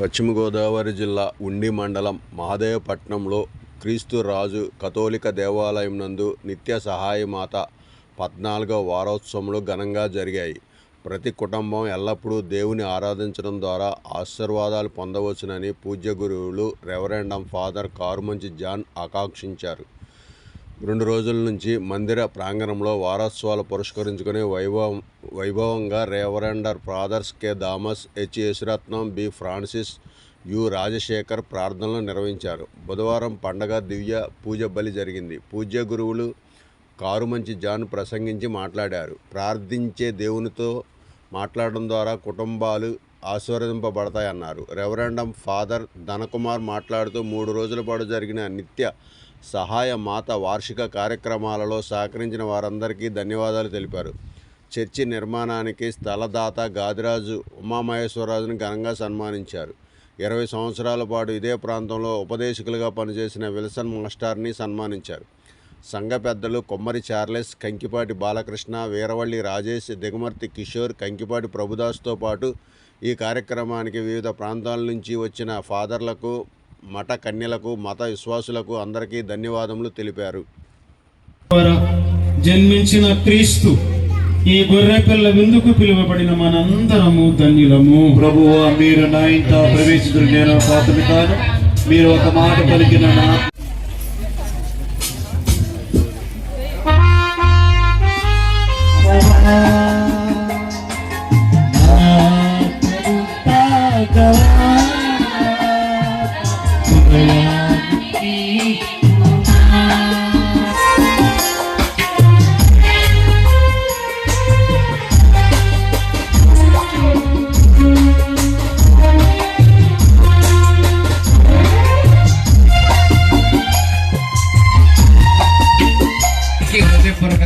పశ్చిమ గోదావరి జిల్లా ఉండి మండలం మహదేవపట్నంలో క్రీస్తు రాజు కథోలిక దేవాలయం నందు నిత్య సహాయమాత పద్నాలుగవ వారోత్సవంలో ఘనంగా జరిగాయి. ప్రతి కుటుంబం ఎల్లప్పుడూ దేవుని ఆరాధించడం ద్వారా ఆశీర్వాదాలు పొందవచ్చునని పూజ్య గురువులు రెవరెండం ఫాదర్ కారుమంచి జాన్ ఆకాంక్షించారు. రెండు రోజుల నుంచి మందిర ప్రాంగణంలో వారోత్సవాలు పురస్కరించుకుని వైభవం వైభవంగా reverend fathers K Thomas H. Yesaratnam B. Francis U. Rajasekhar ప్రార్థనలు నిర్వహించారు. బుధవారం పండగ దివ్య పూజ బలి జరిగింది. పూజ్య గురువులు కారుమంచి జాన్ ప్రసంగించి మాట్లాడారు. ప్రార్థించే దేవునితో మాట్లాడడం ద్వారా కుటుంబాలు ఆశీర్వదింపబడతాయన్నారు. రెవరెండం ఫాదర్ ధనకుమార్ మాట్లాడుతూ మూడు రోజుల పాటు జరిగిన నిత్య సహాయ మాత వార్షిక కార్యక్రమాలలో సహకరించిన వారందరికీ ధన్యవాదాలు తెలిపారు. చర్చి నిర్మాణానికి స్థలదాత గాదిరాజు ఉమామహేశ్వరరాజును ఘనంగా సన్మానించారు. ఇరవై సంవత్సరాల పాటు ఇదే ప్రాంతంలో ఉపదేశకులుగా పనిచేసిన విల్సన్ మాస్టార్ని సన్మానించారు. సంఘ పెద్దలు కొమ్మరి చార్లెస్ కంకిపాటి బాలకృష్ణ వీరవల్లి రాజేష్ దిగమర్తి కిషోర్ కంకిపాటి ప్రభుదాస్తో పాటు ఈ కార్యక్రమానికి వివిధ ప్రాంతాల నుంచి వచ్చిన ఫాదర్లకు మఠ కన్యలకు మత విశ్వాసులకు అందరికీ ధన్యవాదములు తెలిపారు. జన్మించిన క్రీస్తు ఈ గొర్రెపిల్ల విందుకు పిలువబడిన మనందరము ధన్యులము. ప్రభువు మీరు నా ఇంట ప్రవేశించిన నేను కాను మీరు ఒక మాట పలికిన నా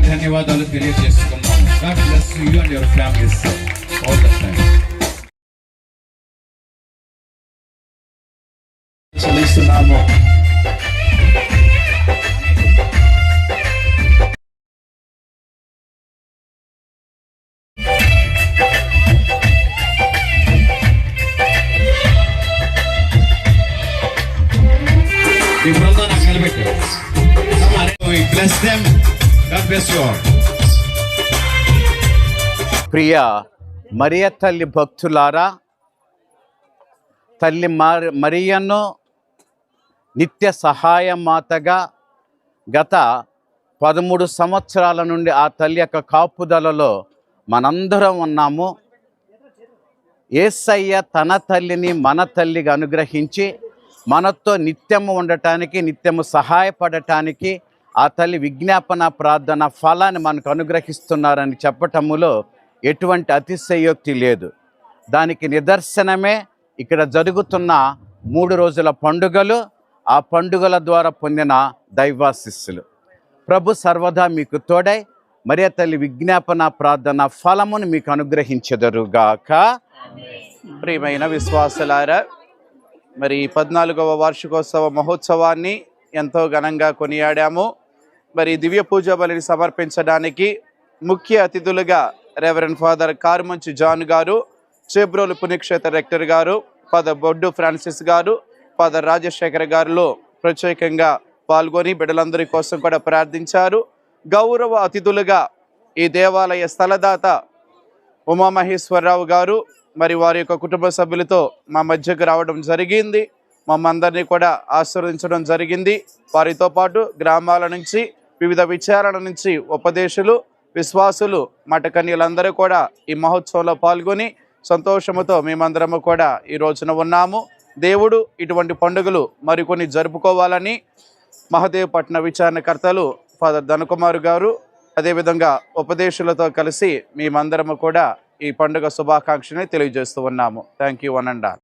ధన్యవాదాలు తెలియజేసుకున్నాము God bless you and your families all the all ప్రియ మరియ తల్లి భక్తులారా తల్లి మరియను నిత్య సహాయ మాతగా గత పదమూడు సంవత్సరాల నుండి ఆ తల్లి యొక్క కాపుదలలో మనందరం ఉన్నాము. ఏసయ్య తన తల్లిని మన తల్లిగా అనుగ్రహించి మనతో నిత్యము ఉండటానికి నిత్యము సహాయపడటానికి ఆ తల్లి విజ్ఞాపన ప్రార్థన ఫలాన్ని మనకు అనుగ్రహిస్తున్నారని చెప్పటములో ఎటువంటి అతిశయోక్తి లేదు. దానికి నిదర్శనమే ఇక్కడ జరుగుతున్న మూడు రోజుల పండుగలు. ఆ పండుగల ద్వారా పొందిన దైవాశిస్సులు. ప్రభు సర్వదా మీకు తోడై మరియ తల్లి విజ్ఞాపన ప్రార్థన ఫలమును మీకు అనుగ్రహించెదరుగాక. ప్రియమైన విశ్వాసులారా మరి పద్నాలుగవ వార్షికోత్సవ మహోత్సవాన్ని ఎంతో ఘనంగా కొనియాడాము. మరి దివ్య పూజ బలిని సమర్పించడానికి ముఖ్య అతిథులుగా రెవరెండ్ ఫాదర్ కారుమంచి జాన్ గారు చేబ్రోలు పుణ్యక్షేత్ర రెక్టర్ గారు ఫాదర్ బొడ్డు ఫ్రాన్సిస్ గారు ఫాదర్ రాజశేఖర్ గారులో ప్రత్యేకంగా పాల్గొని బిడ్డలందరి కోసం కూడా ప్రార్థించారు. గౌరవ అతిథులుగా ఈ దేవాలయ స్థలదాత ఉమామహేశ్వరరావు గారు మరి వారి యొక్క కుటుంబ సభ్యులతో మా మధ్యకు రావడం జరిగింది. మమ్మందరినీ కూడా ఆశీర్వదించడం జరిగింది. వారితో పాటు గ్రామాల నుంచి వివిధ విచారణ నుంచి ఉపదేశులు విశ్వాసులు మఠకన్యలందరూ కూడా ఈ మహోత్సవంలో పాల్గొని సంతోషముతో మేమందరము కూడా ఈ రోజున ఉన్నాము. దేవుడు ఇటువంటి పండుగలు మరికొన్ని జరుపుకోవాలని మహదేవపట్న విచారణకర్తలు ఫాదర్ ధనకుమార్ గారు అదేవిధంగా ఉపదేశులతో కలిసి మేమందరము కూడా ఈ పండుగ శుభాకాంక్షని తెలియజేస్తూ ఉన్నాము. Thank you one and all